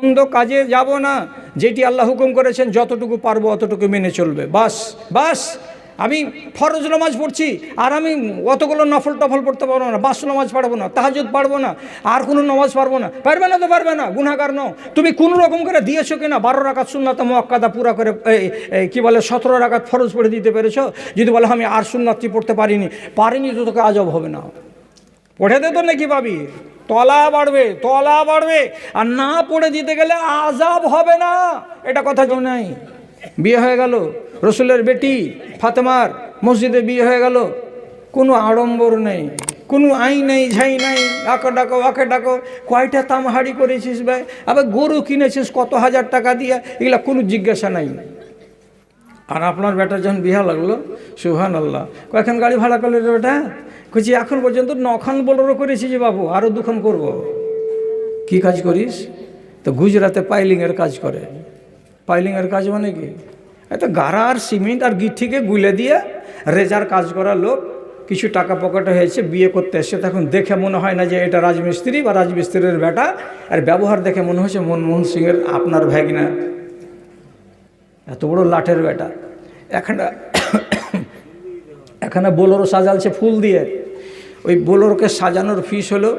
মন্দ কাজে যাব না। যেটি আল্লাহ হুকুম করেছেন, যতটুকু পারব অতটুকু মেনে চলবে। বাস বাস, আমি ফরজ নামাজ পড়ছি, আর আমি অতগুলো নফল টফল পড়তে পারব না, বাস নামাজ পারব না তাহাজুদ পারব না, আর কোনো নামাজ পারব না। পারবে না তো পারবে না গুনাগার নও। তুমি কোন রকম করে দিয়েছ কিনা? বারো রাকাত সুন্নাত মক্কাদা পুরা করে কি বলে, সতেরো রাকাত ফরজ পড়ে দিতে পেরেছ? যদি বলে, আমি আর সুন্নাতটি পড়তে পারিনি পারিনি তো তোকে আজব হবে না। পড়ে দে তো নাকি পাবি। তলা বাড়বে তলা বাড়বে, আর না পড়ে দিতে গেলে আজাব হবে না। এটা কথা নাই। বিয়ে হয়ে গেল, রসুলের বেটি ফাতেমার মসজিদে বিয়ে হয়ে গেল। কোনো আড়ম্বর নেই, কোনো আই নেই, ঝাই নাই, আঁকো ডাকো, আঁকে ডাকো, কয়টা তামহাড়ি করেছিস ভাই? আবার গরু কিনেছিস কত হাজার টাকা দিয়ে? এগুলা কোনো জিজ্ঞাসা নাই। আর আপনার বেটা যখন বিহা লাগল সুহান আল্লাহ কয়েকখান গাড়ি ভাড়া করলে বেটা? কইছি এখন পর্যন্ত নখান বোলেরো করেছি যে বাবু, আরও দুখান করব। কি কাজ করিস? তো গুজরাতে পাইলিংয়ের কাজ করে। পাইলিংয়ের কাজ মানে কি? এত গাড়া আর সিমেন্ট আর গিঠিকে গুলে দিয়ে রেজার কাজ করা লোক, কিছু টাকা পকেটে হয়েছে, বিয়ে করতে এসে তখন দেখে মনে হয় না যে এটা রাজমিস্ত্রি বা রাজমিস্ত্রির বেটা, আর ব্যবহার দেখে মনে হচ্ছে মনমোহন সিংয়ের আপনার ভ্যাগনা এত বড় লাঠের বেটা। এখানে এখানে বোলোরো সাজালছে ফুল দিয়ে। ওই বোলোরোকে সাজানোর ফিস হলো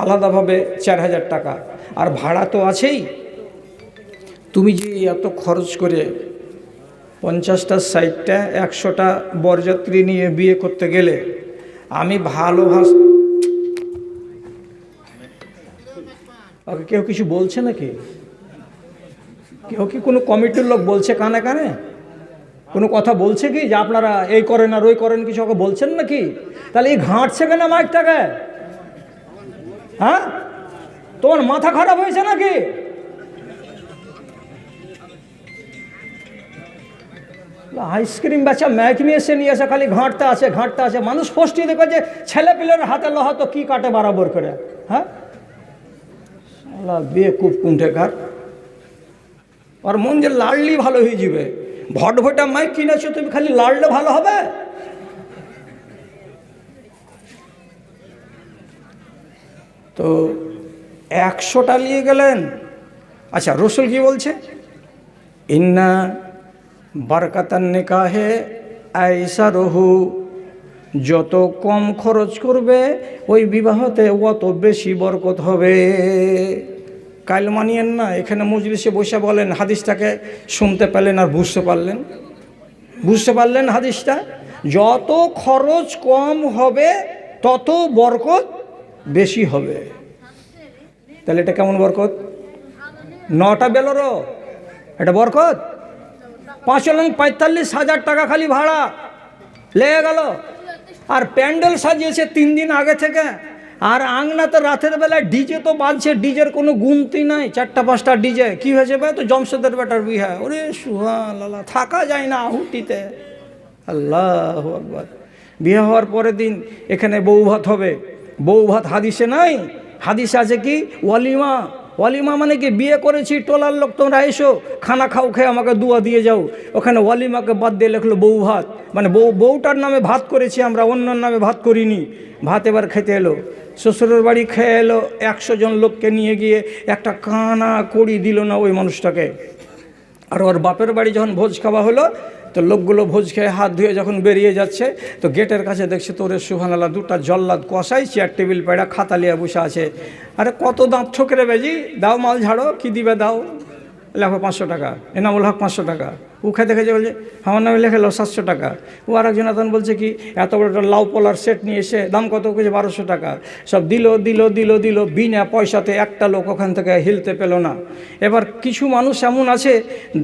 আলাদাভাবে চার হাজার টাকা। আর ভাড়া তো আছেই। তুমি যে এত খরচ করে পঞ্চাশটা, ষাটটা, একশোটা বরযাত্রী নিয়ে বিয়ে করতে গেলে আমি ভালো ভাস কেউ কিছু বলছে নাকি? কেউ কি কোনো কমিটির লোক বলছে কানে কানে? কোনো কথা বলছে কি? যে আপনারা এই করেন আর ওই করেন, কিছু ওকে বলছেন নাকি? তাহলে এই ঘাঁটছে কেন মাইকটাকে? হ্যাঁ? তোমার মাথা খারাপ হয়েছে নাকি? আইসক্রিম বেচা ম্যাচ নিয়ে এসে নিয়ে এসে খালি ঘাঁটতে আছে ঘাঁটতে আছে। মানুষ ফষ্টি দেখে যে ছেলে পিলের হাতে লোহা তো কি কাটে বরাবর করে হ্যাঁ? বিয়ে খুব কুণ্ঠে ঘাট আর মন যে লাড়লি ভালো হয়ে যাবে। ভট ভটা মাইক কিনেছো, তুমি খালি লাড়লে ভালো হবে? তো একশোটা নিয়ে গেলেন। আচ্ছা রসুল কি বলছে? ইন্না বারকাতান নিকাহে আইসা রহু যত কম খরচ করবে, ওই বিবাহতে অত বেশি বরকত হবে। কাল মানিয়েন না, এখানে মজলিসে বসে বলেন, হাদিসটাকে শুনতে পেলেন আর বুঝতে পারলেন। বুঝতে পারলেন হাদিসটা? যত খরচ কম হবে, তত বরকত বেশি হবে। তাহলে এটা কেমন বরকত? নটা বেলোরো, এটা বরকত? পাঁচ লং পঁয়তাল্লিশ হাজার টাকা খালি ভাড়া, লেগে গেল। আর প্যান্ডেল সাজিয়েছে তিন দিন আগে থেকে। আর আংনাতে রাতের বেলায় ডিজে তো বাজছে ডিজের কোনো গুনতি নাই। চারটা, পাঁচটা ডিজে কি হয়েছে ভাই? তো জমশেদের বেটার বিহা ওরে সুহা থাকা যায় না আহুটিতে আল্লাহ বিয়ে হওয়ার পরের দিন এখানে বউ ভাত হবে। বউ ভাত হাদিসে নাই? হাদিসে আছে কি? ওয়ালিমা। ওয়ালিমা মানে কি? বিয়ে করেছি, টোলার লোক, তোমরা এসো, খানা খাও, খেয়ে আমাকে দুয়া দিয়ে যাও। ওখানে ওয়ালিমাকে বাদ দিয়ে লেখলো বউ ভাত। মানে বউ, বউটার নামে ভাত করেছি আমরা, অন্যর নামে ভাত করিনি। ভাত এবার খেতে এলো। শ্বশুরের বাড়ি খেয়ে এলো, একশো জন লোককে নিয়ে গিয়ে একটা কানা কড়ি দিল না ওই মানুষটাকে। আর ওর বাপের বাড়ি যখন ভোজ খাওয়া হলো, তো লোকগুলো ভোজ খেয়ে হাত ধুয়ে যখন বেরিয়ে যাচ্ছে, তো গেটের কাছে দেখছে তোরে সুহানালা দুটা জল্লাদ কষাই চেয়ার টেবিল পেড়া খাতা লিয়ে বসে আছে। আরে কত দাঁত ঠোকরে বেজি, দাও মাল ঝাড়ো, কী দিবে দাও? লেখো পাঁচশো টাকা, এনামুল হক পাঁচশো টাকা। ও খেতে খেতে বলছে, আমার নামে লেখালো সাতশো টাকা। ও আর একজন এখন বলছে কি, এত বড় একটা লাউ পোলার সেট নিয়ে এসে দাম কত? কেজি বারোশো টাকা। সব দিল দিল দিল দিল, বিনা পয়সাতে একটা লোক ওখান থেকে হিলতে পেল না। এবার কিছু মানুষ এমন আছে,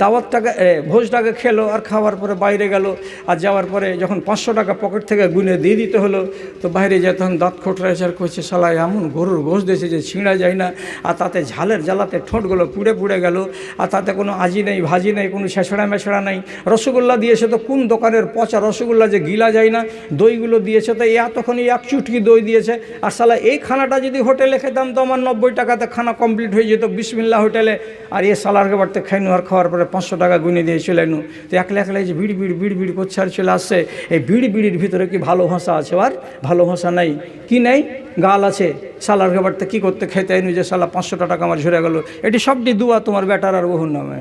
দাওয়াত টাকা ভোজ টাকা খেলো আর খাওয়ার পরে বাইরে গেল। আর যাওয়ার পরে যখন পাঁচশো টাকা পকেট থেকে গুনে দিয়ে দিতে হলো, তো বাইরে যায় তখন দাঁত খোটরাইছে আর করছে সালায় এমন গরুর ঘোষ দিয়েছে যে ছিঁড়া যায় না। আর তাতে ঝালের জ্বালাতে ঠোঁটগুলো পুড়ে পুড়ে গেল। আর তাতে কোনো আজি নেই, ভাজি নেই, কোনো ছেঁচড়া মেছড়া নাই। রসগোল্লা দিয়েছে তো কোন দোকানের পচা রসগোল্লা যে গিলা যায় না, দইগুলো দিয়েছে তো এতক্ষণই এক চুটকি দই দিয়েছে। আর সালা এই খানাটা যদি হোটেলে খেতাম তো আমার নব্বই টাকাতে খানা কমপ্লিট হয়ে যেত বিসমিল্লা হোটেলে। আর এ সালারকে বাড়তে খাইনু আর খাওয়ার পরে পাঁচশো টাকা গুনে দিয়ে চলে এনু তো একলা একলা যে বিড় বিড় বিড় বিড় করছে আর চলে আসছে, এই বিড় বিড়ির ভিতরে কি ভালো ভাষা আছে আর ভালো ভাষা নাই? কি নেই? গাল আছে। সালার খাবারটা কী করতে খেতে আইনি যে সালা পাঁচশোটা টাকা আমার ঝরে গেল। এটি সবটি দুয়া তোমার বেটার আর বহুর নামে।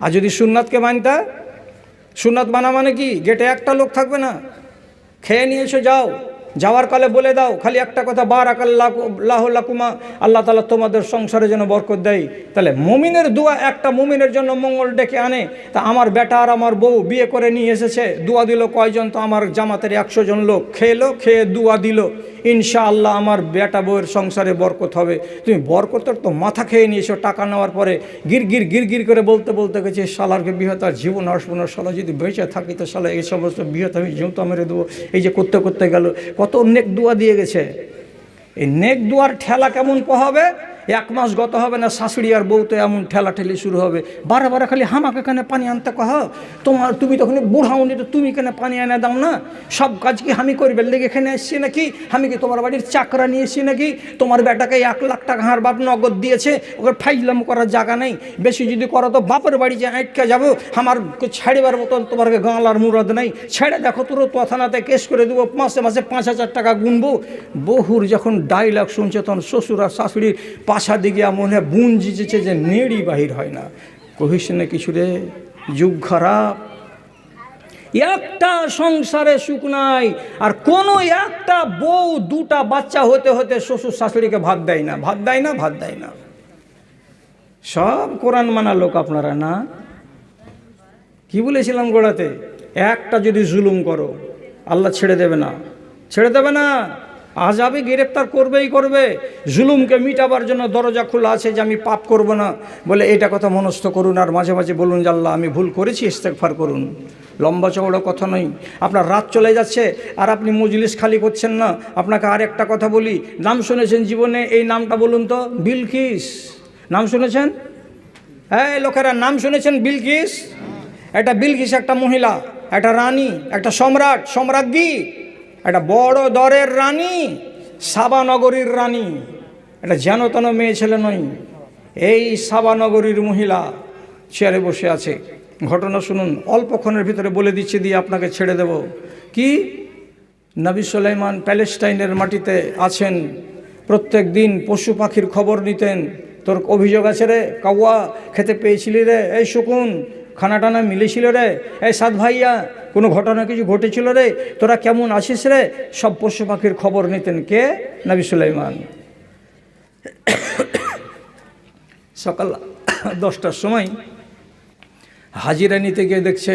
আর যদি সুননাথকে মানতা সুননাথ মানা মানে কি? গেটে একটা লোক থাকবে না। খেয়ে নিয়ে এসে যাও। যাওয়ার কালে বলে দাও, খালি একটা কথা বার আকাল লাহ লাকুমা, আল্লাহ তালা তোমাদের সংসারে যেন বরকত দেয়। তাহলে মুমিনের দোয়া একটা মুমিনের জন্য মঙ্গল ডেকে আনে। তা আমার বেটা আর আমার বউ বিয়ে করে নিয়ে এসেছে। দোয়া দিল কয়জন? তো আমার জামাতের একশো জন লোক। খেলো, খেয়ে দোয়া দিল। ইনশাআল্লাহ আমার বেটা বউয়ের সংসারে বরকত হবে। তুমি বরকতের তো মাথা খেয়ে নিয়েছো টাকা নেওয়ার পরে। গির গির গির গির করে বলতে বলতে গেছে সালারকে বিহত আর জীবন আসব না সালা যদি বেঁচে থাকি তো সালা এই সমস্ত বিহত আমি জুতো মেরে দেবো। এই যে করতে করতে গেল। কত নেক দোয়া দিয়ে গেছে। এই নেক দোয়ার ঠেলা কেমন পোহাবে? এক মাস গত হবে না, শাশুড়ি আর বউ তো এমন ঠেলা ঠেলি শুরু হবে। বারে বারে খালি হামাকে কেন পানি আনতে কহ? তোমার, তুমি তখন বুড়াউনি তো তুমি কেন পানি এনে দাও না? সব কাজ কি আমি করবে? লেগে এখানে এসছি নাকি? আমি কি তোমার বাড়ির চাকরা নিয়ে এসছি নাকি? তোমার বেটাকে এক লাখ টাকা হার বাপ নগদ দিয়েছে, ওকে ফাইলাম করার জায়গা নেই। বেশি যদি করো তো বাপের বাড়ি যে আটকে যাব, আমার ছাড়িবার মতন তোমার গাঁলার মুরদ নেই। ছেড়ে দেখো তোর তথানাতে কেস করে দেবো, মাসে মাসে পাঁচ হাজার টাকা গুনবো। বহুর যখন ডাইলগ শুনছে, তখন শ্বশুর আর শাশুড়ির পাশা দিকে মনে হয় বুন জিজেছে যে নেড়ি বাহির হয় না। কহিস না কিছু রে, যুগ খারাপ। একটা সংসারে সুখ নাই, আর কোনো একটা বউ দুটা বাচ্চা হতে হতে শ্বশুর শাশুড়িকে ভাত দেয় না, ভাত দেয় না, ভাত দেয় না। সব কোরআন মানা লোক আপনারা না? কি বলেছিলাম গোড়াতে? একটা যদি জুলুম করো, আল্লাহ ছেড়ে দেবে না। ছেড়ে দেবে না। আজাবে গ্রেপ্তার করবেই করবে। জুলুমকে মিটাবার জন্য দরজা খোলা আছে যে আমি পাপ করব না। বলে এটা কথা মনস্থ করুন আর মাঝে মাঝে বলুন যে আল্লাহ, আমি ভুল করেছি ইস্তেকফার করুন। লম্বা চওড়া কথা নয়। আপনার রাত চলে যাচ্ছে আর আপনি মজলিস খালি করছেন না। আপনাকে আর একটা কথা বলি। নাম শুনেছেন জীবনে? এই নামটা বলুন তো, বিলকিস। নাম শুনেছেন? হ্যাঁ লোকেরা, নাম শুনেছেন বিলকিস? একটা বিলকিস, একটা মহিলা, একটা রানী, একটা সম্রাট, সম্রাজ্ঞী। একটা বড় দরের রানী, সাবানগরীর রানী। একটা যেন তেন মেয়ে ছেলে নয়। এই সাবানগরীর মহিলা চেয়ারে বসে আছে। ঘটনা শুনুন, অল্পক্ষণের ভিতরে বলে দিচ্ছি, দিয়ে আপনাকে ছেড়ে দেব। কি? নবী সুলাইমান প্যালেস্টাইনের মাটিতে আছেন। প্রত্যেক দিন পশু পাখির খবর নিতেন। তোর অভিযোগ আছে রে? কাউয়া, খেতে পেয়েছিলি রে? এই শকুন খানা টানা মিলেছিল রে। এই সাত ভাইয়া, কোনো ঘটনা কিছু ঘটেছিল রে? তোরা কেমন আছিস রে? সব পশু পাখির খবর নিতেন কে? নবী সুলাইমান। সকাল দশটার সময় হাজিরা নিতে গিয়ে দেখছে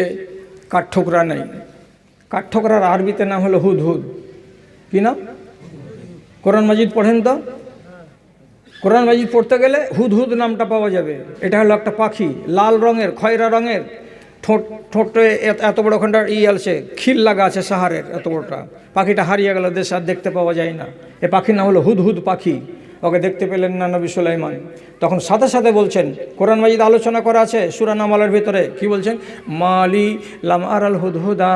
কাঠঠোকরা নেই। কাঠঠোকরার আরবিতে নাম হলো হুদ হুদ কি না কোরআন মাজিদ পড়েন তো? কোরআন মাজিদ পড়তে গেলে হুদ হুদ নামটা পাওয়া যাবে। এটা হলো একটা পাখি, লাল রঙের, খয়রা রঙের। ঠোঁট, ঠোঁটে এত বড় ওখানটা ই আছে খিল লাগা আছে সাহারের এত বড়টা। পাখিটা হারিয়ে গেল, দেশ আর দেখতে পাওয়া যায় না। এ পাখির নাম হলো হুদ হুদ পাখি। ওকে দেখতে পেলেন না নবী সুলাইমান। তখন সাথে সাথে বলছেন, কোরআন মাজিদ আলোচনা করা আছে সুরান আমলের ভিতরে। কি বলছেন? মালি লাম আরাল হুদহুদা।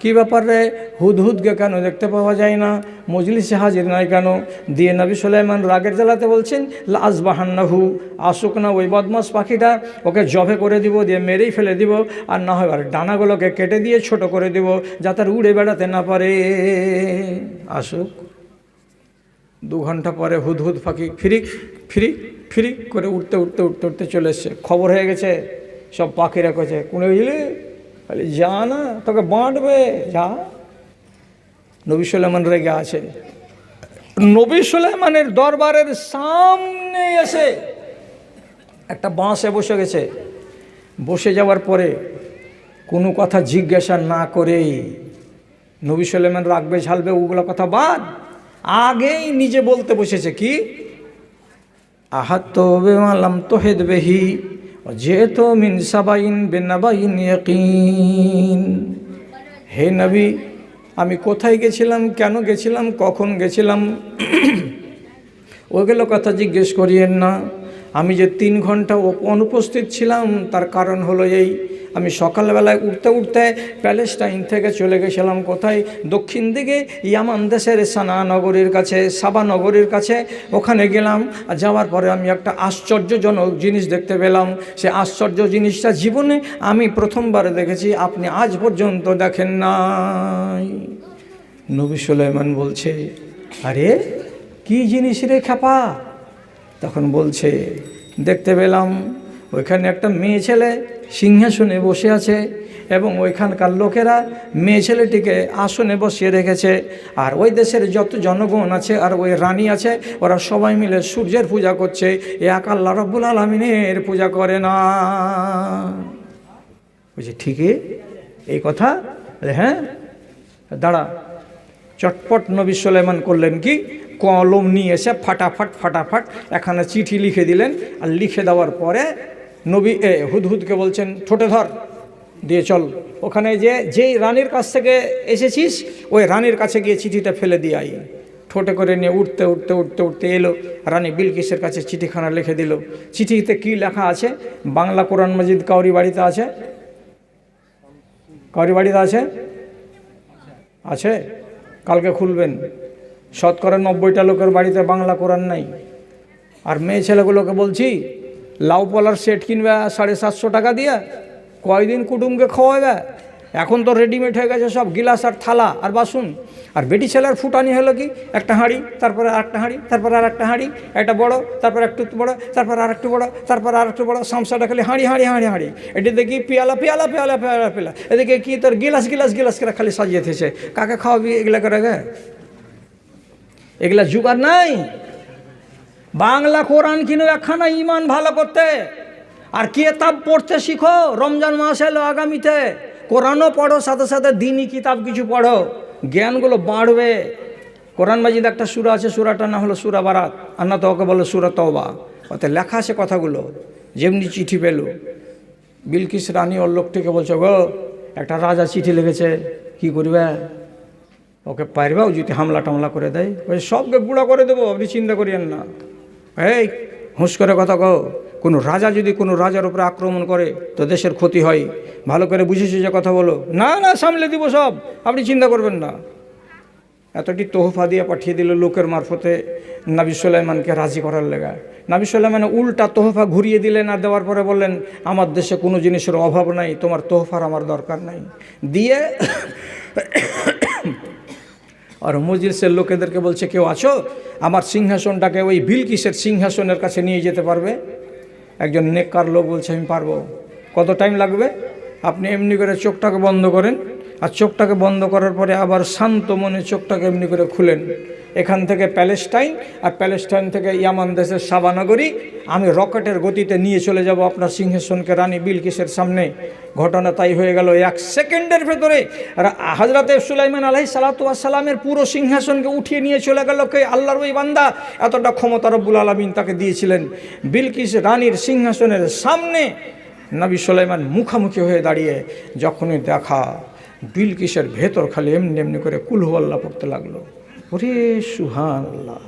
কী ব্যাপার রে? হুদহুদকে কেন দেখতে পাওয়া যায় না? মজলিসে হাজির নয় কেন? দিয়ে নবী সুলাইমান রাগের জ্বালাতে বলছেন লাজ বাহান্নাহু আসুক না ওই বদমাস পাখিটা, ওকে জবে করে দিব, দিয়ে মেরেই ফেলে দিব, আর না হয় আর ডানাগুলোকে কেটে দিয়ে ছোট করে দিব, যাতে উড়ে বেড়াতে না পারে। আসুক। দু ঘণ্টা পরে হুদহুদ পাখি ফিরিক ফিরিক ফিরিক করে উঠতে উঠতে উঠতে উঠতে চলে এসছে। খবর হয়ে গেছে, সব পাখিরা কছে কোনে বুঝলি বলে, যা না, তোকে বাঁটবে, যা। নবী সুলেমান রেগে আছে। নবী সুলেমানের দরবারের সামনে এসে একটা বাঁশে বসে গেছে। বসে যাওয়ার পরে কোনো কথা জিজ্ঞাসা না করেই নবী সুলেমান রাখবে ঝালবে, ওগুলো কথা বাদ আগেই নিজে বলতে বসেছে কি? আহাত বেমালাম তোহেদ বেহি যেহেতু মিন সাবাইন বেনাবাইন হে নবী, আমি কোথায় গেছিলাম, কেন গেছিলাম, কখন গেছিলাম? ওগুলো কথা জিজ্ঞেস করিয়েন না। আমি যে তিন ঘণ্টা অনুপস্থিত ছিলাম, তার কারণ হলো এই আমি সকালবেলায় উঠতে উঠতে প্যালেস্টাইন থেকে চলে গেছিলাম কোথায়? দক্ষিণ দিকে ইয়ামান দেশের সানা নগরীর কাছে, সাবা নগরীর কাছে। ওখানে গেলাম, আর যাওয়ার পরে আমি একটা আশ্চর্যজনক জিনিস দেখতে পেলাম। সে আশ্চর্য জিনিসটা জীবনে আমি প্রথমবার দেখেছি, আপনি আজ পর্যন্ত দেখেন নাই। নবী সুলাইমান বলছে, আরে, কি জিনিস রে খাপা তখন বলছে, দেখতে পেলাম ওইখানে একটা মেয়ে ছেলে সিংহাসনে বসে আছে এবং ওইখানকার লোকেরা মেয়ে ছেলেটিকে আসনে বসিয়ে রেখেছে। আর ওই দেশের যত জনগণ আছে আর ওই রানী আছে, ওরা সবাই মিলে সূর্যের পূজা করছে। এক আল্লাহ রব্বুল আলমিনের পূজা করে না। বলছি ঠিকই এই কথা? হ্যাঁ? দাঁড়া, চটপট নবী সুলাইমান করলেন কি? কলম নিয়ে এসে ফাটাফাট ফাটাফাট এখানে চিঠি লিখে দিলেন। আর লিখে দেওয়ার পরে নবী, এ হুদহুদকে বলছেন, ঠোঁটে ধর, দিয়ে চল। ওখানে যে, যেই রানীর কাছ থেকে এসেছিস, ওই রানীর কাছে গিয়ে চিঠিটা ফেলে দিয়ে আই ঠোঁটে করে নিয়ে উঠতে উঠতে উঠতে উঠতে এলো। রানী বিলকিসের কাছে চিঠিখানা লিখে দিল। চিঠিতে কি লেখা আছে? বাংলা কোরআন মজিদ কাউরি বাড়িতে আছে? কাউরি বাড়িতে আছে? আছে? কালকে খুলবেন। শতকরা নব্বইটা লোকের বাড়িতে বাংলা কোরআন নাই। আর মেয়ে ছেলেগুলোকে বলছি লাউ পলার সেট কিনবে সাড়ে সাতশো টাকা দিয়ে, কয়দিন কুটুমকে খাওয়াবে? এখন তো রেডিমেড হয়ে গেছে সব গিলাস আর থালা আর বাসন। আর বেটি ছেলের ফুটানি হলো কি? একটা হাঁড়ি, তারপরে আর একটা হাঁড়ি, তারপরে আর একটা হাঁড়ি, একটা বড়, তারপরে একটু বড়, তারপর আর একটু বড়, তারপর আর একটু বড় সামসাটা খালি হাঁড়ি হাঁড়ি হাঁড়ি হাঁড়ি। এটি দেখি পিয়ালা পিয়ালা পিয়ালা, পেয়ালা, পিয়ালা। এদিকে কি তোর গিলাস গিলাস গিলাস করে খালি সাজিয়ে থেছে কাকে খাওয়াবি এগুলা করে এগুলা জুগার নাই? বাংলা কোরআন কিনো একখানা ইমান ভালো করতে। আর কিতাব পড়তে শিখো, রমজান মাস এলো আগামীতে। কোরআনও পড়ো, সাথে সাথে দিনই কিতাব কিছু পড়ো। জ্ঞানগুলো বাড়বে। কোরআন মাজিদ একটা সুরা আছে সুরাটা না হলো সুরা বারাত। আর না তো ওকে বলো সুরা তওবা। ওতে লেখা আছে কথাগুলো। যেমনি চিঠি পেল। বিলকিস রানী ওর লোকটিকে বলছে গো একটা রাজা চিঠি লিখেছে। কি করবে? ওকে পারবেও যদি হামলা টামলা করে দেয়। ওই সবকে গুঁড়া করে দেবো, আপনি চিন্তা করিয়েন না। এই, হুঁশ করে কথা কও। কোনো রাজা যদি কোনো রাজার উপরে আক্রমণ করে, তো দেশের ক্ষতি হয়। ভালো করে বুঝেছি যে কথা বলো। না না, সামলে দিব সব। আপনি চিন্তা করবেন না। এতটি তোহফা দিয়ে পাঠিয়ে দিল লোকের মারফতে নাবি সুলাইমানকে রাজি করার লেগা। নাবি সুলাইমান উল্টা তোহফা ঘুরিয়ে দিলেন আর দেওয়ার পরে বললেন, আমার দেশে কোনো জিনিসের অভাব নাই, তোমার তোহফার আমার দরকার নাই। দিয়ে আর মজলিসের লোকেদেরকে বলছে, কেউ আছো? আমার সিংহাসনটাকে ওই বিলকিসের সিংহাসনের কাছে নিয়ে যেতে পারবে? একজন নেককার লোক বলছে, আমি পারব। কত টাইম লাগবে? আপনি এমনি করে চোখটাকে বন্ধ করেন, আর চোখটাকে বন্ধ করার পরে আবার শান্ত মনে চোখটাকে এমনি করে খুলেন। এখান থেকে প্যালেস্টাইন আর প্যালেস্টাইন থেকে ইয়ামান দেশের সাবানগরী আমি রকেটের গতিতে নিয়ে চলে যাব আপনার সিংহাসনকে রানী বিলকিসের সামনে। ঘটনা তাই হয়ে গেল, এক সেকেন্ডের ভেতরে হজরতে সুলাইমান আলহি সালাতামের পুরো সিংহাসনকে উঠিয়ে নিয়ে চলে গেল কে? আল্লাহর ওই বান্দা। এতটা ক্ষমতা রব্বুল আলমিন তাকে দিয়েছিলেন। বিলকিস রানীর সিংহাসনের সামনে নবী সুলাইমান মুখামুখি হয়ে দাঁড়িয়ে যখনই দেখা, বিলকিসের ভেতর খালি এমনি এমনি করে কুলহু আল্লাহ পড়তে লাগল। ওরে সুহান আল্লাহ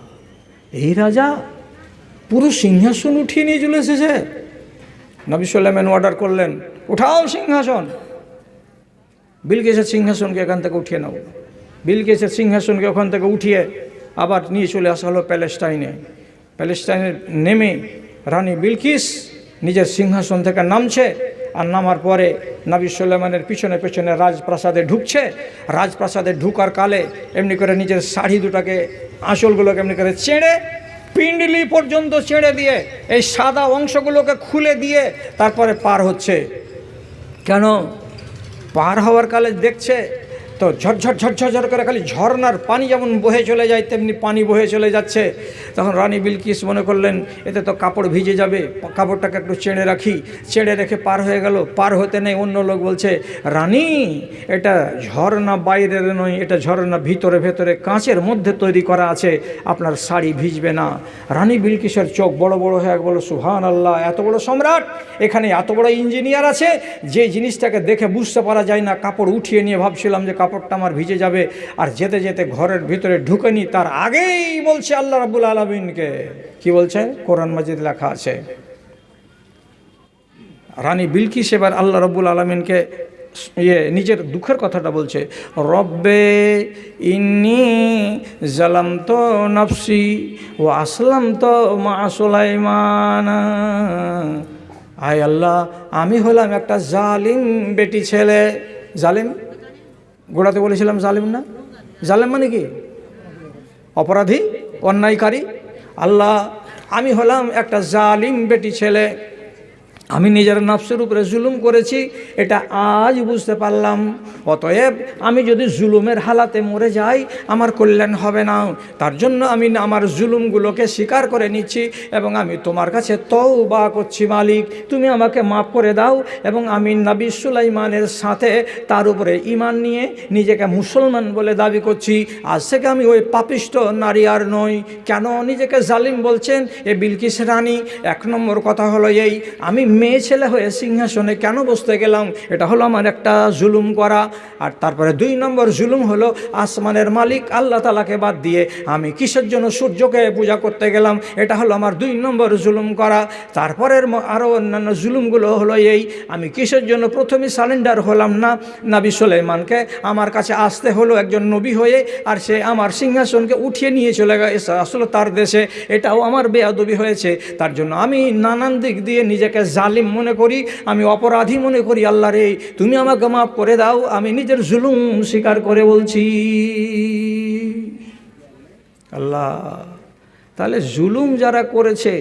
এই রাজা পুরো সিংহাসন উঠিয়ে নিয়ে চলে এসেছে। নবী সুলাইমান অর্ডার করলেন, উঠাও সিংহাসন। বিলকেশের সিংহাসনকে এখান থেকে উঠিয়ে নাও। বিলকেশের সিংহাসনকে ওখান থেকে উঠিয়ে আবার নিয়ে চলে আসা হলো প্যালেস্টাইনে। প্যালেস্টাইনে নেমে রানী বিলকিস নিজের সিংহাসন থেকে নামছে। আর নামার পরে নাবি সুলেমানের পিছনে পেছনে রাজপ্রাসাদে ঢুকছে। রাজপ্রাসাদে ঢুকার কালে এমনি করে নিজের শাড়ি দুটাকে, আঁচলগুলোকে এমনি করে চেড়ে পিন্ডলি পর্যন্ত ছেড়ে দিয়ে এই সাদা অংশগুলোকে খুলে দিয়ে তারপরে পার হচ্ছে। কেন? পার হওয়ার কালে দেখছে তো ঝরঝর ঝরঝর ঝর করে খালি ঝর্নার পানি যেমন বহে চলে যায়, তেমনি পানি বহে চলে যাচ্ছে। তখন রানী বিলকিস মনে করলেন, এতে তো কাপড় ভিজে যাবে, কাপড়টাকে একটু চেড়ে রাখি। চেড়ে রেখে পার হয়ে গেল, পার হতে নেই, অন্য লোক বলছে, রানী, এটা ঝর্ণা বাইরের নয়, এটা ঝর্ণা ভিতরে ভেতরে কাঁচের মধ্যে তৈরি করা আছে, আপনার শাড়ি ভিজবে না। রানী বিলকিসের চোখ বড় বড় হয়ে বলো সুহান আল্লাহ এত বড় সম্রাট, এখানে এত বড় ইঞ্জিনিয়ার আছে, যে জিনিসটাকে দেখে বুঝতে পারা যায় না। কাপড় উঠিয়ে নিয়ে ভাবছিলাম যে কাপড়টা আমার ভিজে যাবে, আর যেতে যেতে ঘরের ভিতরে ঢুকেনি, তার আগেই বলছে আল্লাহ রাবুল আলমিনকে। কি বলছে? কোরআন মাজিদ লেখা আছে। রানী বিলকিস এবার আল্লাহ রব্বুল আলমিনকে ইয়ে নিজের দুঃখের কথাটা বলছে, রব্বে ইন্নি জালাম তো নফসি ও আসলাম তো মা সুলাইমান। আয় আল্লাহ, আমি হলাম একটা জালিম বেটি ছেলে। জালিম? গোড়াতে বলেছিলাম জালেম না। জালেম মানে কি? অপরাধী, অন্যায়কারী। আল্লাহ, আমি হলাম একটা জালিম বেটি ছেলে। আমি নিজের নফসের উপরে জুলুম করেছি, এটা আজ বুঝতে পারলাম। অতএব আমি যদি জুলুমের হালাতে মরে যাই, আমার কল্যাণ হবে না। তার জন্য আমি আমার জুলুমগুলোকে স্বীকার করে নিচ্ছি এবং আমি তোমার কাছে তওবা করছি, মালিক। তুমি আমাকে মাফ করে দাও এবং আমি নবী সুলাইমানের সাথে তার উপরে ইমান নিয়ে নিজেকে মুসলমান বলে দাবি করছি। আজ থেকে আমি ওই পাপিষ্ট নারী আর নই। কেন নিজেকে জালিম বলছেন এ বিলকিস রানী? এক নম্বর কথা হলো এই, আমি মেয়ে ছেলে হয়ে সিংহাসনে কেন বসতে গেলাম? এটা হলো আমার একটা জুলুম করা। আর তারপরে দুই নম্বর জুলুম হলো আসমানের মালিক আল্লাহ তালাকে বাদ দিয়ে আমি কিসের জন্য সূর্যকে পূজা করতে গেলাম? এটা হলো আমার দুই নম্বর জুলুম করা। তারপরের আরও অন্যান্য জুলুমগুলো হলো এই, আমি কিসের জন্য প্রথমে সালেন্ডার হলাম না? নাবি সোলেমানকে আমার কাছে আসতে হলো একজন নবী হয়ে, আর সে আমার সিংহাসনকে উঠিয়ে নিয়ে চলে গেছে, আসলে তার দেশে। এটাও আমার বেয়াদবি হয়েছে। তার জন্য আমি নানান দিক দিয়ে নিজেকে জালিম মনে করি, আমি অপরাধী মনে করি, আল্লাহ রে, তুমি আমাকে মাফ করে দাও, আমি নিজের জুলুম স্বীকার করে বলছি। আল্লাহ, তাহলে জুলুম যারা করেছে,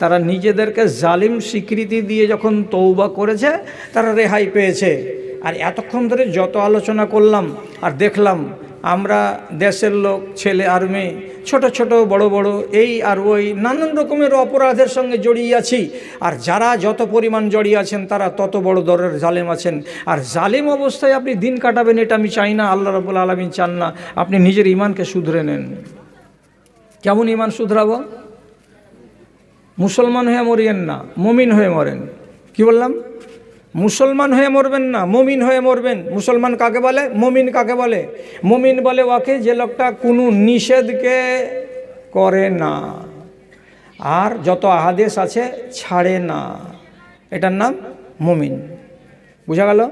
তারা নিজেদেরকে জালিম স্বীকৃতি দিয়ে যখন তৌবা করেছে, তারা রেহাই পেয়েছে। আর এতক্ষণ ধরে যত আলোচনা করলাম আর দেখলাম আমরা দেশের লোক, ছেলে আর মেয়ে, ছোট ছোট, বড় বড়, এই আর ওই নানান রকমের অপরাধের সঙ্গে জড়িয়ে আছি। আর যারা যত পরিমাণ জড়িয়ে আছেন, তারা তত বড় দরের জালেম আছেন। আর জালেম অবস্থায় আপনি দিন কাটাবেন, এটা আমি চাই না, আল্লাহ রবুল আলমিন চান না। আপনি নিজের ইমানকে শুধরে নেন। কেমন ইমান শুধরাবো? মুসলমান হয়ে মরিয়েন না, মমিন হয়ে মরেন। কি বললাম? মুসলমান হয়ে মরবেন না, মমিন হয়ে মরবেন। মুসলমান কাকে বলে? মমিন কাকে বলে? মমিন বলে ওকে যে লোকটা কোনো নিষেধকে করে না। আর যত আদেশ আছে, ছাড়ে না। এটার নাম মমিন। বুঝা গেল?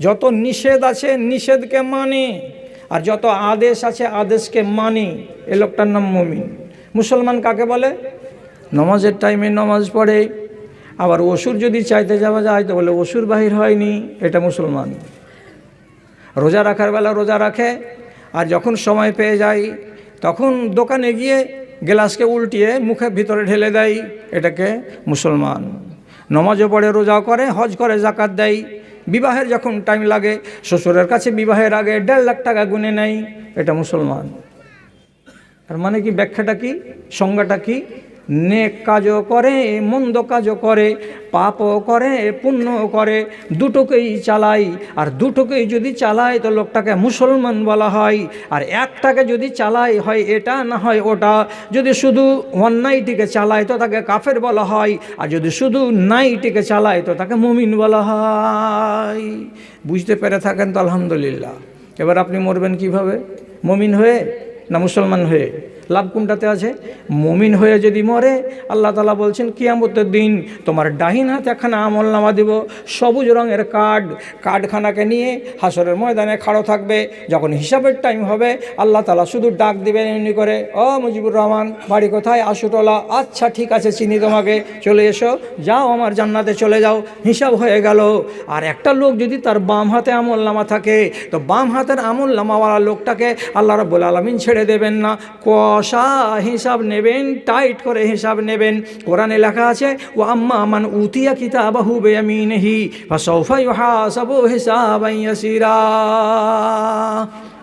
যত নিষেধ আছে, নিষেধকে মানে। আর যত আদেশ আছে, আদেশকে মানি। এ লোকটার নাম মমিন। মুসলমান কাকে বলে? নমাজের টাইমে নমাজ পড়ে। আবার অসুর যদি চাইতে যাওয়া যায় তো বলে অসুর বাহির হয়নি, এটা মুসলমান। রোজা রাখার বেলা রোজা রাখে, আর যখন সময় পেয়ে যায়, তখন দোকানে গিয়ে গ্লাসকে উল্টিয়ে মুখে ভিতরে ঢেলে দেয়, এটাকে মুসলমান। নমাজও পড়ে রোজা করে, হজ করে জাকাত দেয়। বিবাহের যখন টাইম লাগে, শ্বশুরের কাছে বিবাহের আগে দেড় লাখ টাকা গুনে নেয়, এটা মুসলমান। তার মানে কি ব্যাখ্যাটা কি? সংজ্ঞাটা কি? নেক কাজও করে, মন্দ কাজও করে, পাপও করে, পুণ্যও করে, দুটোকেই চালাই। আর দুটোকেই যদি চালায়, তো লোকটাকে মুসলমান বলা হয়। আর একটাকে যদি চালাই হয় এটা, না হয় ওটা। যদি শুধু অন্যায়টিকে চালায়, তো তাকে কাফের বলা হয়। আর যদি শুধু নাইটিকে চালায়, তো তাকে মুমিন বলা হয়। বুঝতে পেরে থাকেন তো, আলহামদুলিল্লাহ। এবার আপনি মরবেন কীভাবে? মমিন হয়ে না মুসলমান হয়ে? লাভ কোনটাতে আছে? মমিন হয়ে যদি মরে, আল্লাহ তালা বলছেন, কিয়ামতের দিন তোমার ডাহিন হাতে একখানা আমল নামা দিব, সবুজ রঙের কার্ড, কার্ডখানাকে নিয়ে হাসরের ময়দানে খাড়ো থাকবে, যখন হিসাবের টাইম হবে, আল্লাহ তালা শুধু ডাক দিবেন এমনি করে, ও মুজিবুর রহমান, বাড়ি কোথায়? আশুটোলা আচ্ছা ঠিক আছে, চিনি তোমাকে। চলে এসো, যাও আমার জান্নাতে চলে যাও। হিসাব হয়ে গেল। আর একটা লোক যদি তার বাম হাতে আমল নামা থাকে, তো বাম হাতের আমল নামাওয়ালা লোকটাকে আল্লাহ রব্বুল আলমিন ছেড়ে দেবেন না। কষা হিসাব নেবেন, টাইট করে হিসাব নেবেন। কোরআনে লেখা আছে ও আম্মা মান উতিয়া কিতাবাহু বেয়ামিনহি, ফাসাউফা ইউহাসাবু হিসাবান ইয়াসিরা।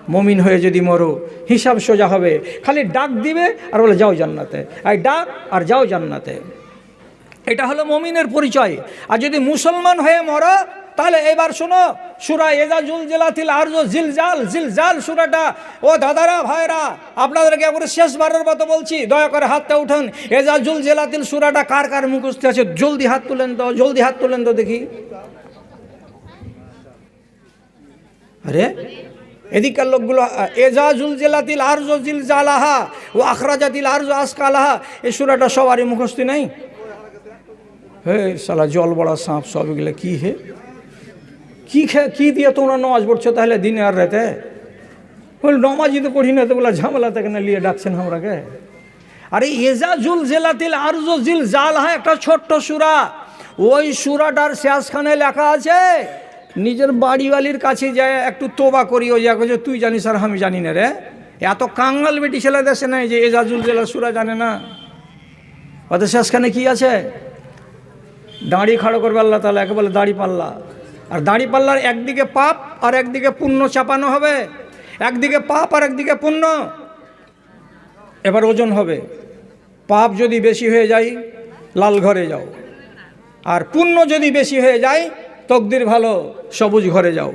মমিন হয়ে যদি মরো, হিসাব সোজা হবে। খালি ডাক দিবে আর বলে, যাও জান্নাতে। আর ডাক আর যাও জান্নাতে। এটা হলো মমিনের পরিচয়। আর যদি মুসলমান হয়ে মরো তাহলে এবার শোনো, সুরা এজাজুল জেলাতিল আরজ, জিলজাল জিলজাল সুরাটা। ও দাদারা ভাইরা আপনাদেরকে একবারে শেষবারের মতো বলছি, দয়া করে হাতটা উঠান। এজাজুল জেলাতিল সুরাটা কার কার মুখস্থ আছে? জলদি হাত তুলেন তো, জলদি হাত তুলেন তো দেখি। আরে, এদিককার লোকগুলো এজাজুল জেলাতিল আরজ জিল জালাহা ও আখরাজাতিল আরজ, আসকালাহা, এই সুরাটা সবারই মুখস্থ নাই? হে সালা জল বড়া সাঁপ, সব এগুলো কী হে? কী খে, কী দিয়ে তোমরা নমাজ পড়ছো তাহলে দিনে আর রাতে? বল, নমাজই তো পড়ি না তো বলে, ঝামেলা থেকে না নিয়ে ডাকছেন আমরাকে আরে, এজাজুল জেলাতিল আরজো জিল জাল হ্যাঁ একটা ছোট্ট সুরা। ওই সুরাটার শেষখানে লেখা আছে, নিজের বাড়িওয়ালির কাছে যায়, একটু তোবা করি, ওই যা তুই জানিস আর আমি জানি না রে? এত কাঙ্গাল বেটি ছেলে দেশে নাই যে এজাজুল জেলা সুরা জানে না। ওদের শেষখানে কি আছে? দাড়ি খাড়ো করবে আল্লাহ তালা একে বলে দাড়ি পাল্লা। আর দাড়ি পাল্লার একদিকে পাপ আর একদিকে পুণ্য চাপানো হবে। একদিকে পাপ আর একদিকে পুণ্য। এবার ওজন হবে। পাপ যদি বেশি হয়ে যায়, লাল ঘরে যাও। আর পুণ্য যদি বেশি হয়ে যায়, তকদির ভালো সবুজ ঘরে যাও।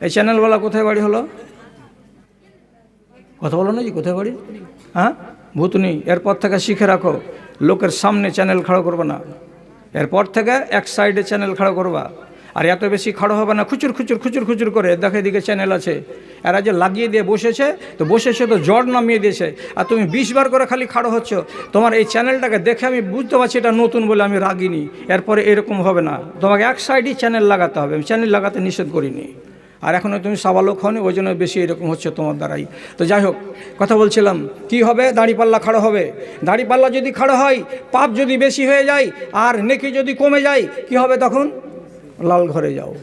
এই চ্যানেলওয়ালা কোথায় বাড়ি হলো? কথা বলো না যে কোথায় বাড়ি? হ্যাঁ? ভূতনি এরপর থেকে শিখে রাখো, লোকের সামনে চ্যানেল খাড়া করবে না। এরপর থেকে এক সাইডে চ্যানেল খাড়া করবা। আর এত বেশি খাড়ো হবে না, খুচুর খুচুর খুচুর খুচুর করে। দেখে দিকে চ্যানেল আছে। এরা যে লাগিয়ে দিয়ে বসেছে, তো বসেছে তো জ্বর নামিয়ে দিয়েছে। আর তুমি বিশ বার করে খালি খাড়ো হচ্ছ। তোমার এই চ্যানেলটাকে দেখে আমি বুঝতে পারছি এটা নতুন বলে আমি রাগিনি। এরপরে এরকম হবে না। তোমাকে এক সাইডেই চ্যানেল লাগাতে হবে। আমি চ্যানেল লাগাতে নিষেধ করিনি। আর এখনও তুমি সাবালক হনি ওই জন্য বেশি এরকম হচ্ছে তোমার দ্বারাই। তো যাই হোক, কথা বলছিলাম। কি হবে? দাঁড়িপাল্লা খাড়ো হবে। দাঁড়িপাল্লা যদি খাড়ো হয়, পাপ যদি বেশি হয়ে যায়, আর নেকি যদি কমে যায়, কি হবে তখন? লাল ঘরে যাও।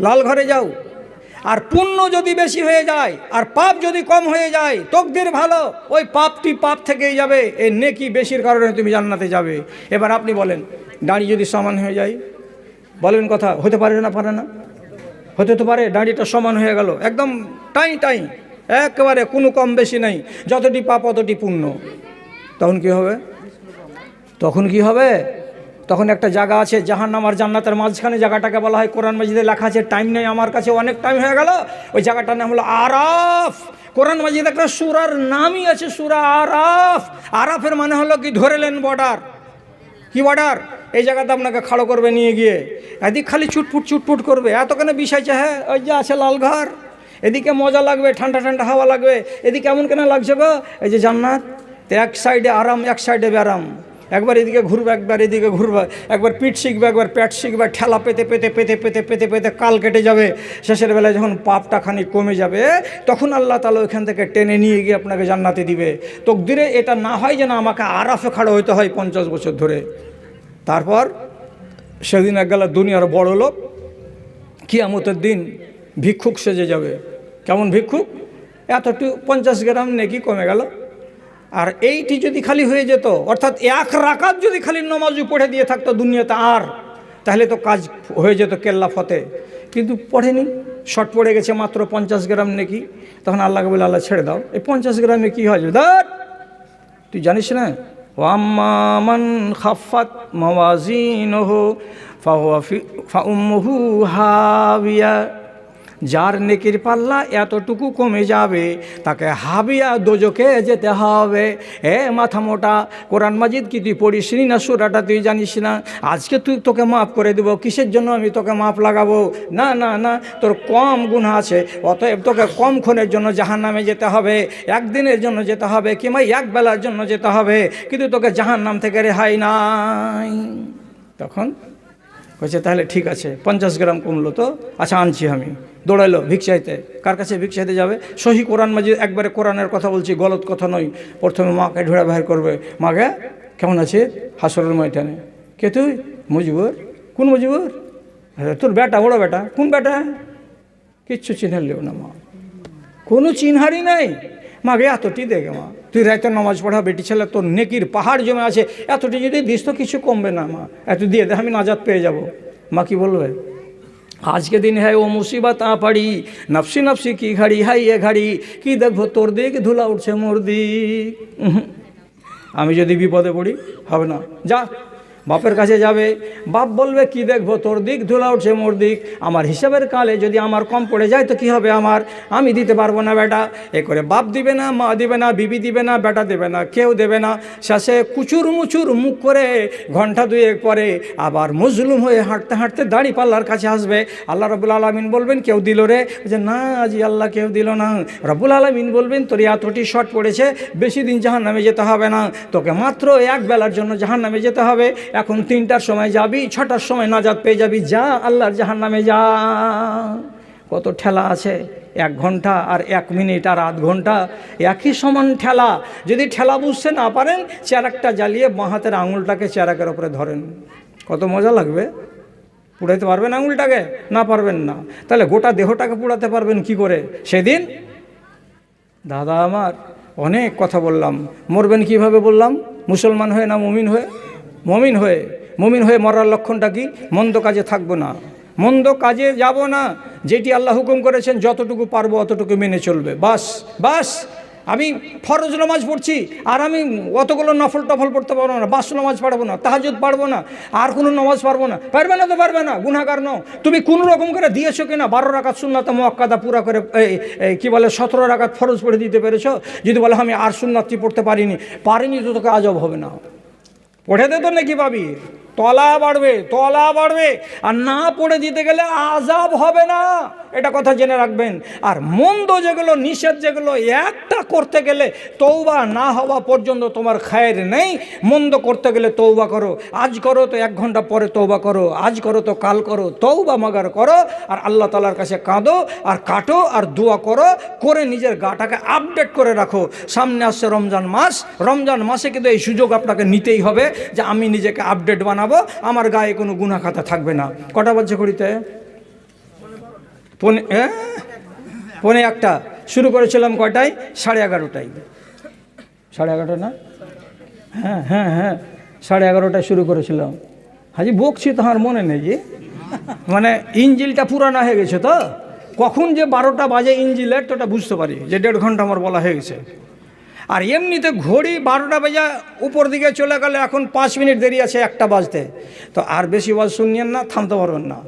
লাল ঘরে যাও। আর পুণ্য যদি বেশি হয়ে যায়, আর পাপ যদি কম হয়ে যায়, তকদির ভালো, ওই পাপটি পাপ থেকেই যাবে। এই নেকি বেশির কারণে তুমি জান্নাতে যাবে। এবার আপনি বলেন, দাঁড়ি যদি সমান হয়ে যায়, বলেন কথা, হতে পারে না পারে না? হতে তো পারে, দাঁড়িটা সমান হয়ে গেল, একদম টাই টাই, একেবারে কোনো কম বেশি নাই, যতটি পাপ অতটি পুণ্য। তখন কি হবে? তখন কি হবে? তখন একটা জায়গা আছে জাহান্নাম আর জান্নাতের মাঝখানে। জায়গাটাকে বলা হয় কোরআন মাজিদে লেখা আছে টাইম নেই আমার কাছে, অনেক টাইম হয়ে গেল। ওই জায়গাটার নাম হলো আরাফ। কোরআন মাজিদ একটা সুরার নামই আছে, সুরা আরাফ। আরাফের মানে হলো কি? ধরে ধরেলেন বর্ডার কি বর্ডার এই জায়গাতে আপনাকে খাড়ো করবে নিয়ে গিয়ে। এদিক খালি চুটপুট চুটপুট করবে। এতখানে বিষয় হ্যাঁ ওই যে আছে লাল ঘর। এদিকে মজা লাগবে, ঠান্ডা ঠান্ডা হাওয়া লাগবে। এদিকে এমন কেন লাগছে গো? এই যে জান্নাত এক সাইডে আরাম, এক সাইডে ব্যারাম। একবার এদিকে ঘুরবে, একবার এদিকে ঘুরবে, একবার পিঠ শিখবে, একবার প্যাট শিখবে, ঠেলা পেতে পেতে পেতে পেতে পেতে পেতে কাল কেটে যাবে। শেষের বেলায় যখন পাপটা খানি কমে যাবে, তখন আল্লাহ তালা ওইখান থেকে টেনে নিয়ে গিয়ে আপনাকে জান্নাতে দিবে। তকদিরে এটা না হয় যেন আমাকে আরাফে খাড়ো হইতে হয় পঞ্চাশ বছর ধরে। তারপর সেদিন এক গেল দুনিয়ার বড় লোক, কিয়ামতের দিন ভিক্ষুক সেজে যাবে। কেমন ভিক্ষুক? এতটু পঞ্চাশ গ্রাম নেকি কমে গেল। আর এইটি যদি খালি হয়ে যেত, অর্থাৎ এক রাকাত যদি খালি নমাজু পড়ে দিয়ে থাকতো দুনিয়াতে আর, তাহলে তো কাজ হয়ে যেত কেল্লা ফতে। কিন্তু পড়েনি, শর্ট পড়ে গেছে মাত্র পঞ্চাশ গ্রাম নেকি, তখন আল্লাহকে বলে আল্লাহ ছেড়ে দাও। এই পঞ্চাশ গ্রামে কী হয়? দাঁড় তুই জানিস না? ওয়াম্মান খাফাত মাওয়াজিনহ, ফাহুয়া ফি ফাউম্মুহু হাবিয়া। যার নেকির পাল্লা এতটুকু কমে যাবে, তাকে হাবিয়া দোজকে যেতে হবে। এ মাথা মোটা, কোরআন মাজিদ কি তুই পড়িস নি সুরাটা তুই জানিস না? আজকে তুই তোকে মাফ করে দেবো, কিসের জন্য আমি তোকে মাফ লাগাবো? না না না, তোর কম গুণ আছে, অতএব তোকে কম ক্ষণের জন্য জাহান নামে যেতে হবে, একদিনের জন্য যেতে হবে, কিংবা এক বেলার জন্য যেতে হবে, কিন্তু তোকে জাহান নাম থেকে রেহাই নাই। তখন বলছে তাহলে ঠিক আছে, পঞ্চাশ গ্রাম কমলো তো? আচ্ছা আনছি আমি। দৌড়াইলো, ভিক্ষাইতে। কার কাছে ভিক্ষাইতে যাবে? সহি কোরআন মাঝে একবারে কোরআনের কথা বলছি, গলত কথা নয়। প্রথমে মাকে ঢোড়া বাহির করবে। মাকে, কেমন আছে? হাসরের ময়দানে। কে তুই? মুজিবুর। কোন মুজিবুর? তোর বেটা, বড় বেটা। কোন বেটা? কিচ্ছু চিনহারলেও না মা। কোনো চিনহারি নাই। মাকে এতটি দেখে মা। তুই রাইতে নামাজ পড়া, বেটি ছেলে, তোর নেকির পাহাড় জমে আছে। এতটি যদি দিস তো কিছু কমবে না মা। এত দিয়ে দে, আমি নাজাত পেয়ে যাব। মা কি বলবে? आज के दिन है वो मुसीबत आ पड़ी नफसी नफसी की घड़ी है ये घड़ी কি দেখবো তোর দিক ধুলা উঠছে মোর দিক উহুম। আমি যদি বিপদে পড়ি হবে না যা বাপের কাছে যাবে, বাপ বলবে, কি দেখব? তোর দিক ধুলা উঠছে মোর দিক। আমার হিসাবের কালে যদি আমার কম পড়ে যায় তো কি হবে আমার? আমি দিতে পারব না, বেটা। এ করে বাপ দিবে না, মা দিবে না, বিবি দিবে না, বেটা দেবে না, কেউ দেবে না। শেষে কুচুর মুচুর মুখ করে ঘণ্টা দুয়েক পরে আবার মজলুম হয়ে হাঁটতে হাঁটতে দাড়ি পাল্লার কাছে আসবে। আল্লাহ রবুল আলমিন বলবেন, কেউ দিল রে? যে না আজি আল্লাহ কেউ দিল না। রবুল আলমিন বলবেন, তোর এতটি শর্ট পড়েছে, বেশি দিন জাহান নামে যেতে হবে না। তোকে মাত্র এক বেলার জন্য জাহান নামে যেতে হবে। এখন তিনটার সময় যাবি, ছটার সময় নাজাদ পেয়ে যাবি। যা, আল্লাহর জাহান নামে যা। কত ঠেলা আছে, এক ঘণ্টা আর এক মিনিট আর আধ ঘণ্টা। একই সমান ঠেলা, যদি ঠেলা বুঝতে না পারেন, চেরাকটা জ্বালিয়ে বাঁ হাতের আঙুলটাকে চেরাকের ওপরে ধরেন। কত মজা লাগবে? পুড়াইতে পারবেন আঙুলটাকে? না পারবেন না। তাহলে গোটা দেহটাকে পুড়াতে পারবেন কি করে? সেদিন? দাদা আমার, অনেক কথা বললাম। মরবেন কীভাবে বললাম? মুসলমান হয়ে না মমিন হয়ে? মমিন হয়ে মমিন হয়ে মরার লক্ষণটা কি? মন্দ কাজে থাকব না। মন্দ কাজে যাব না। যেটি আল্লাহ হুকুম করেছেন, যতটুকু পারব অতটুকু মেনে চলবে। বাস বাস, আমি ফরজ নামাজ পড়ছি, আর আমি অতগুলো নফল টফল পড়তে পারব না, বাস নামাজ পারব না তাহাজুদ পারব না, আর কোনো নামাজ পারব না। পারবে না তো পারবে না গুনাগার নও। তুমি কোনো রকম করে দিয়েছ কিনা? বারো রাকাত সুন্নাত মোয়াক্কাদা পুরা করে কী বলে, সতেরো রাকাত ফরজ পড়ে দিতে পেরেছ? যদি বলে আমি আর সুন্নাতটি পড়তে পারিনি পারিনি তো তোকে আজব হবে না। পড়ে দে তো নাকি পাবি তলা বাড়বে তলা বাড়বে। আর না পড়ে দিতে গেলে আজাব হবে না। এটা কথা জেনে রাখবেন। আর মন্দ যেগুলো, নিষেধ যেগুলো, একটা করতে গেলে তৌবা না হওয়া পর্যন্ত তোমার খায়ের নেই। মন্দ করতে গেলে তৌবা করো। আজ করো তো এক ঘণ্টা পরে তৌবা করো। আজ করো তো কাল করো। তৌবা মাগার করো আর আল্লাহ তালার কাছে কাঁদো আর কাটো আর দোয়া করো। করে নিজের গাটাকে আপডেট করে রাখো। সামনে আসছে রমজান মাস। রমজান মাসে কিন্তু এই সুযোগ আপনাকে নিতেই হবে যে আমি নিজেকে আপডেট বানাবো। আমার গায়ে কোনো গুণা খাতা থাকবে না। কটা বাজছে করিতে পনে? পনে একটা। শুরু করেছিলাম কয়টায়? সাড়ে এগারোটায়। সাড়ে এগারোটা না? হ্যাঁ হ্যাঁ হ্যাঁ। সাড়ে এগারোটায় শুরু করেছিলাম। হাজি, বকছি তো আমার মনে নেই যে। মানে ইঞ্জিলটা পুরানো হয়ে গেছে তো? কখন যে বারোটা বাজে ইঞ্জিলের, তো ওটা বুঝতে পারি। যে দেড় ঘণ্টা আমার বলা হয়ে গেছে। আর এমনিতে ঘড়ি বারোটা বাজা উপর দিকে চলে গেলে এখন পাঁচ মিনিট দেরি আছে একটা বাজতে। তো আর বেশি ওয়াজ শুনিয়েন না, থামতে পারবেন না।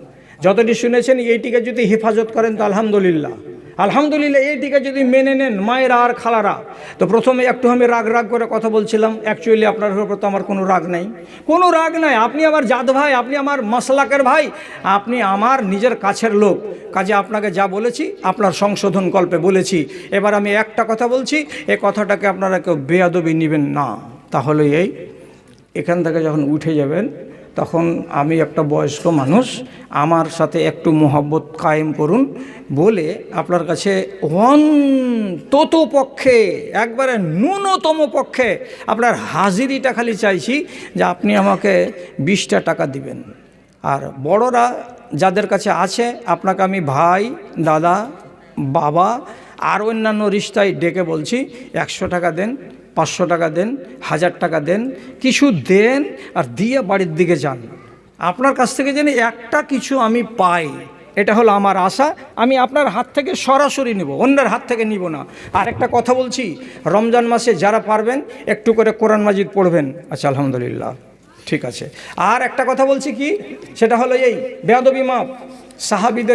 যতটি শুনেছেন, এইটিকে যদি হেফাজত করেন তো আলহামদুলিল্লাহ। আলহামদুলিল্লাহ, এই এইটিকে যদি মেনে নেন, মায়েরা আর খালারা। তো প্রথমে একটু আমি রাগ রাগ করে কথা বলছিলাম। অ্যাকচুয়ালি আপনার উপর তো আমার কোনো রাগ নাই। কোনো রাগ নাই। আপনি আমার জাত ভাই, আপনি আমার মাসলাকের ভাই, আপনি আমার নিজের কাছের লোক। কাজে আপনাকে যা বলেছি, আপনার সংশোধন গল্পে বলেছি। এবার আমি একটা কথা বলছি, এ কথাটাকে আপনারা কেউ বেয়াদবি নেবেন না। তাহলে এই, এখান থেকে যখন উঠে যাবেন তখন আমি একটা বয়স্ক মানুষ, আমার সাথে একটু মোহব্বত কায়েম করুন বলে আপনার কাছে অন্তত পক্ষে একবারে ন্যূনতম পক্ষে আপনার হাজিরিটা খালি চাইছি যে আপনি আমাকে বিশটা টাকা দিবেন। আর বড়রা যাদের কাছে আছে, আপনাকে আমি ভাই, দাদা, বাবা আর অন্যান্য রিস্তায় ডেকে বলছি, একশো টাকা দেন পাঁচশো টাকা দেন, হাজার টাকা দেন, কিছু দেন আর দিয়ে বাড়ির দিকে যান। আপনার কাছ থেকে যেন একটা কিছু আমি পাই, এটা হলো আমার আশা। আমি আপনার হাত থেকে সরাসরি নেব, অন্যের হাত থেকে নিব না। আর একটা কথা বলছি, রমজান মাসে যারা পারবেন, একটু করে কোরআন মাজিদ পড়বেন। আচ্ছা আলহামদুলিল্লাহ, ঠিক আছে। আর একটা কথা বলছি কি, সেটা হলো এই, বেয়াদবি মাপ। সাহাবিদের